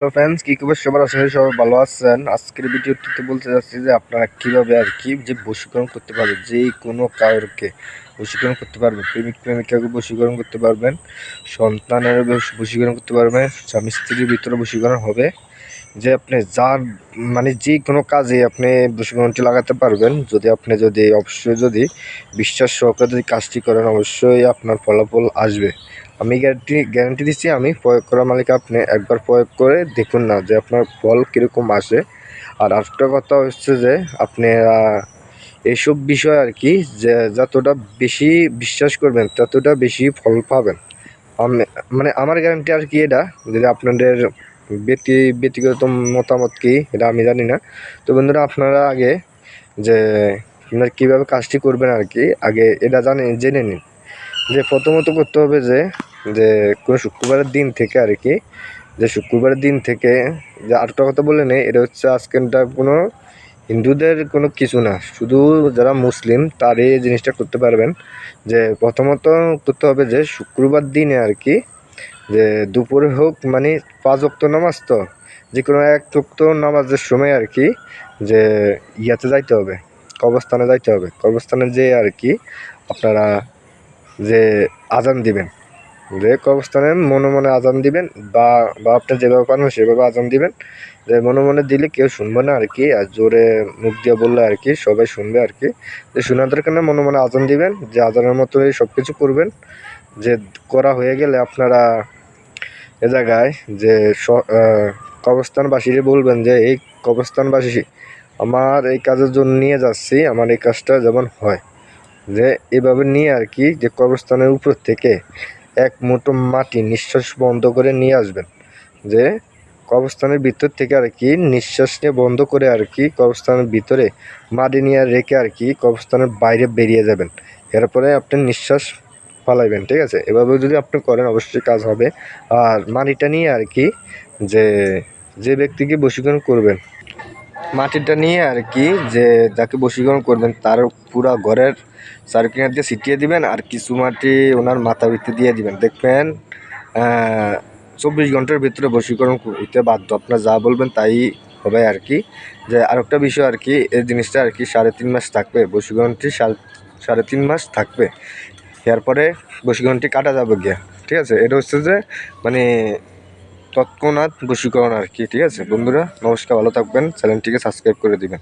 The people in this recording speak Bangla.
তো ফ্রেন্ডস কি খবর? সবার করি সবাই ভালো আছেন। আজকের ভিডিওটিতে বলতে যাচ্ছি যে আপনারা কীভাবে আর কি যে বশীকরণ করতে পারবেন, যে কোনো কাউকে বশীকরণ করতে পারবেন, প্রেমিক প্রেমিকাকে বশীকরণ করতে পারবেন, সন্তানের বশ- বশীকরণ করতে পারবেন, স্বামী স্ত্রীর ভিতরে বশীকরণ হবে, যে আপনি যার মানে যে কোনো কাজে আপনি বশীকরণটি লাগাতে পারবেন। যদি আপনি যদি, অবশ্যই যদি বিশ্বাস সহকারে যদি কাজটি করেন, অবশ্যই আপনার ফলাফল আসবে। আমি গ্যারান্টি গ্যারান্টি দিচ্ছি, আমি প্রয়োগ করা মালিক আপনি একবার প্রয়োগ করে দেখুন না যে আপনার ফল কীরকম আসে। আর আরেকটা কথা হচ্ছে যে, আপনি এইসব বিষয় আর কি, যে যতটা বেশি বিশ্বাস করবেন, ততটা বেশি ফল পাবেন। মানে আমার গ্যারান্টি আর কি এটা, যদি আপনাদের ব্যক্তি, ব্যক্তিগত মতামত কি, এটা আমি জানি না। তো বন্ধুরা, আপনারা আগে যে আপনারা কীভাবে কাজটি করবেন আর কি, আগে এটা জানেন জেনে নিন। যে প্রথমত করতে হবে যে যে কোনো শুক্রবারের দিন থেকে আর কি, যে শুক্রবারের দিন থেকে, যে আরেকটা কথা বলে নেই, এটা হচ্ছে আজকেরটা কোনো হিন্দুদের কোনো কিছু না। শুধু যারা মুসলিম, তারই এই জিনিসটা করতে পারবেন। যে প্রথমত করতে হবে যে শুক্রবার দিনে আর কি, যে দুপুরে হোক মানে পাঁচ ওয়াক্ত নামাজ তো যে কোনো এক ওয়াক্ত নামাজের সময় আর কি, যে ইয়াতে যাইতে হবে, কবরস্থানে যাইতে হবে। কবরস্থানে যেয়ে আর কি আপনারা যে আজান দিবেন। যে কবরস্থানে মনে মনে আজান দিবেন, বা বা যেভাবে পারেন সেভাবে আজান দিবেন। যে মনে মনে দিলে কেউ শুনবে না আর কি আর জোরে মুখ দিয়ে বললে আর কি সবাই শুনবে আর কি যে শোনার দরকার নেই, মনে মনে আজান দিবেন, যে আজানের মতোই সব কিছু করবেন। যে করা হয়ে গেলে আপনারা এ জায়গায় যে কবরস্থানবাসীরে বলবেন যে, এই কবরস্থানবাসী, আমার এই কাজের জন্য নিয়ে যাচ্ছি, আমার এই কাজটা যেমন হয়। যে এভাবে নিয়ে আর কি যে কবরস্থানের উপর থেকে এক মুঠো মাটি নিঃশ্বাস বন্ধ করে নিয়ে আসবেন। যে কবরস্থানের ভিতর থেকে আর কি নিঃশ্বাস নিয়ে বন্ধ করে আর কি কবরস্থানের ভিতরে মাটি নিয়ে রেখে আর কি কবরস্থানের বাইরে বেরিয়ে যাবেন। এরপরে আপনি নিঃশ্বাস ফালাইবেন, ঠিক আছে? এভাবে যদি আপনি করেন, অবশ্যই কাজ হবে। আর মাটিটা নিয়ে আর কি যে যে ব্যক্তিকে বশীকরণ করবেন মাটিটা নিয়ে আর কি যে যাকে বশীকরণ করবেন, তার পুরা ঘরের চারকিনার দিয়ে ছিটিয়ে দিবেন আর কিছু মাটি ওনার মাথা ভিত্তি দিয়ে দিবেন। দেখবেন চব্বিশ ঘণ্টার ভিতরে বশীকরণ হইতে বাধ্য। আপনার যা বলবেন তাই হবে আর কি। যে আরেকটা বিষয় আর কি, এই জিনিসটা আর কি সাড়ে তিন মাস থাকবে। বশীকরণটি সাড়ে তিন মাস থাকবে। এরপরে বশীকরণটি কাটা যাবে গিয়া। ঠিক আছে? এটা হচ্ছে যে মানে তৎক্ষণাৎ বশীকরণ আর কি ঠিক আছে? বন্ধুরা নমস্কার ভালো থাকবেন। চ্যানেলটিকে সাবস্ক্রাইব করে দিবেন।